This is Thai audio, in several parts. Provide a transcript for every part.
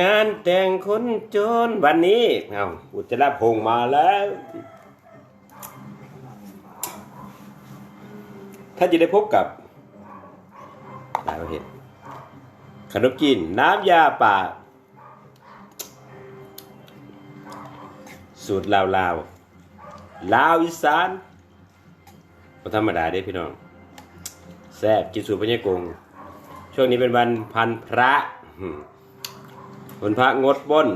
งานแต่งคนจนวันนี้เอาอุจจาระพงมาแล้วท่านจะได้พบกับหลายประเภทขนมจีนน้ำยาป่า สูตรลาวลาวลาวอีสานบ่ธรรมดาเด้พี่น้องแซ่บกินสูตรพญากงช่วงนี้เป็นวันพันพระ อืมวันพระงดบ้น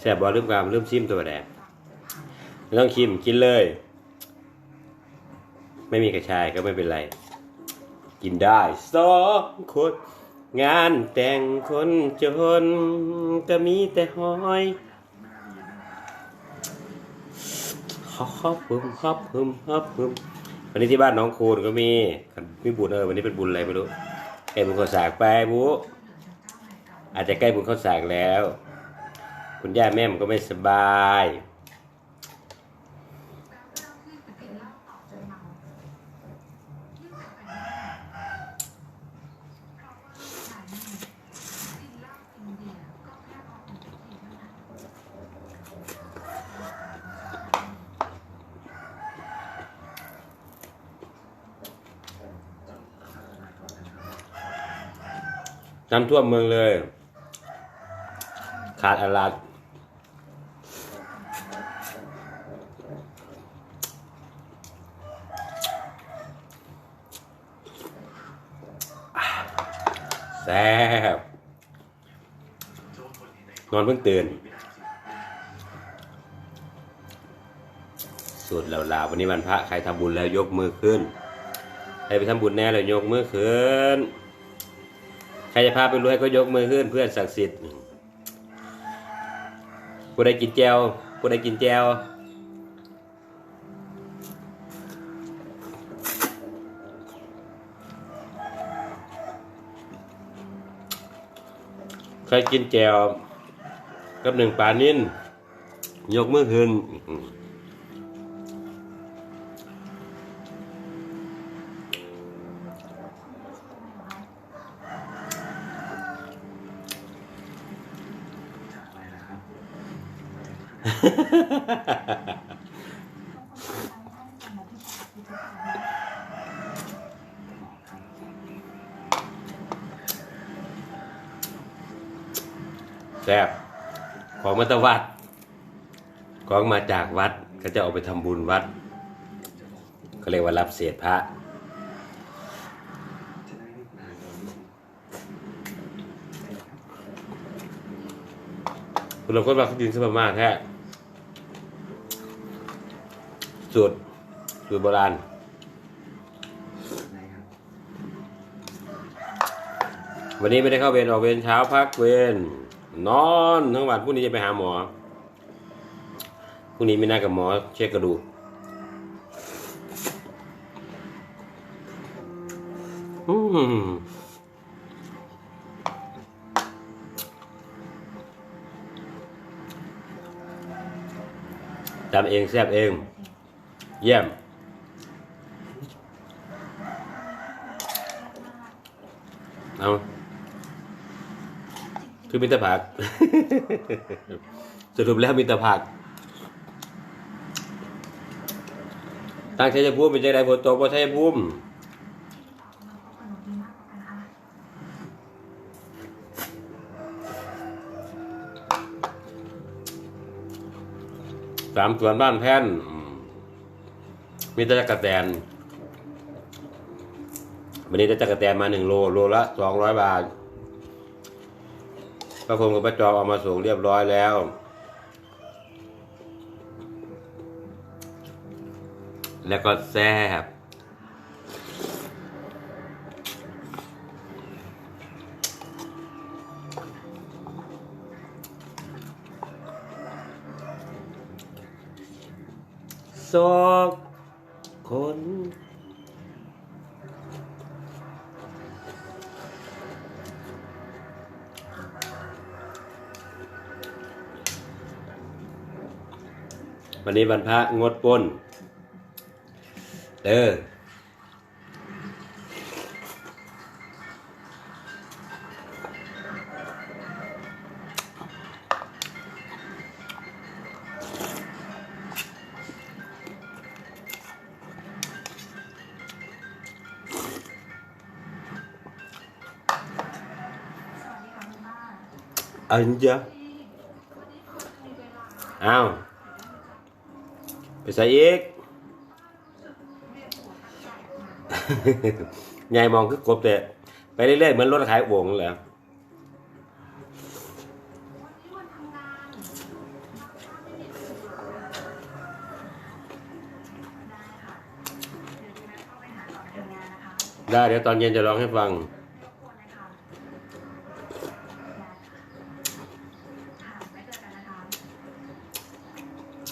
แซ่บบอลืมกามลืมชิมตัวแดงไม่ต้องชิมกินเลย ไม่มีกระชายก็ไม่เป็นไร กินได้สองคนงานแต่งคนจนก็มีแต่หอยฮอบฮอบพึมฮอบพึมฮอบพึมวันนี้ที่บ้านน้องคูณก็มีมีบุญเออวันนี้เป็นบุญอะไรไม่รู้ใกล้บุญข้าวสากไปบุ อาจจะใกล้บุญเข้าสากแล้ว คุณย่าแม่มันก็ไม่สบาย น้ำท่วมเมืองเลย ขาดอะไรแซ่บนอนเพิ่งตื่นสุดแล้วลาวันนี้วันพระใครทำบุญแล้วยกมือขึ้น ใครไปทำบุญแน่เลยยกมือขึ้น ใครจะพาไปรวยก็ยกมือขึ้นเพื่อนศักดิ์สิทธิ์ ผู้ใดกินแจวผู้ใดกินแจวใครกินแจวกับหนึ่งปลานิ่นยกมือขึ้น แซ่บของมาตวัดของมาจากวัดก็จะเอาไปทำบุญวัดเขาเรียกว่ารับเศษพระคุณลงคนว่าเขาดินสมามากแท้ สูตรสูตรโบราณวันนี้ไม่ได้เข้าเวรออกเวรเช้าพักเวรนอนทั้งวันพรุ่งนี้จะไปหาหมอพรุ่งนี้มีนัดกับหมอเช็คกระดูกอืมทำเองแซ่บเอง เยี่ยม เอา คือมิตรผัก สรุปแล้วมิตรผักตั้งชัยภูมิเป็นใจใดฝนตกบ่ชัยภูมิสามสวนบ้านแพ่น มีแตะจักรแตนวันนี้ได้กรแตนมาหนึ่งโลโลละสองร้อยบาทพระพรหมกับพระจอมเอามาส่งเรียบร้อยแล้ว แล้วก็แซ่บสอง คน วันนี้วันพระงดป้นเออ อันเยอะอ้าวไปใส่อีกยายมองคือกบแต่ไปเรื่อยๆเหมือนรถขายโอ่งนั่นแหละได้เดี๋ยวตอนเย็นจะร้องให้ฟัง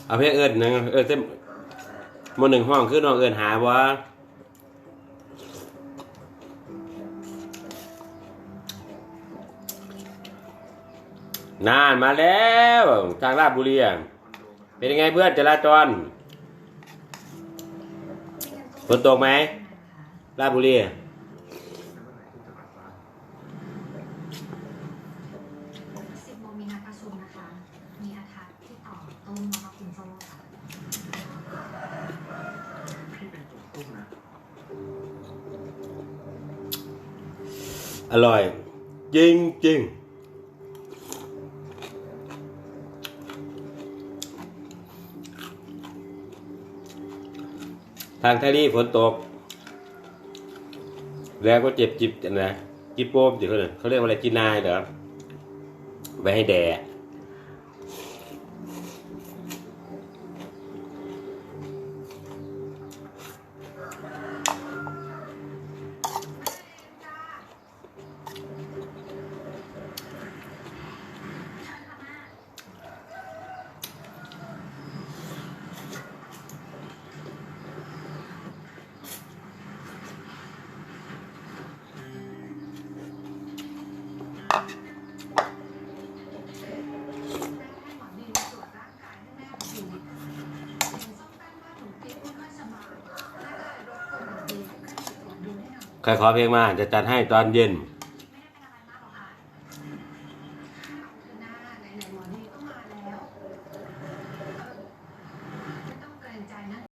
เอาเพลงเอิญหนึ่งเอิญเต็มหมหนึ่งห้องคือน้องเอิญหาว่านานมาแล้วทางราชบุรีเป็นยังไงเพื่อนจราจรฝนตกไหมราชบุรี อร่อย จริงจริงทางทะเลฝนตก แล้วก็เจ็บจิบนะจิบโป้มจิเขาเลยเขาเรียกว่าอะไรจีนายเหรอไว้ให้แดด ใครขอเพลงมาจะจัดให้ตอนเย็น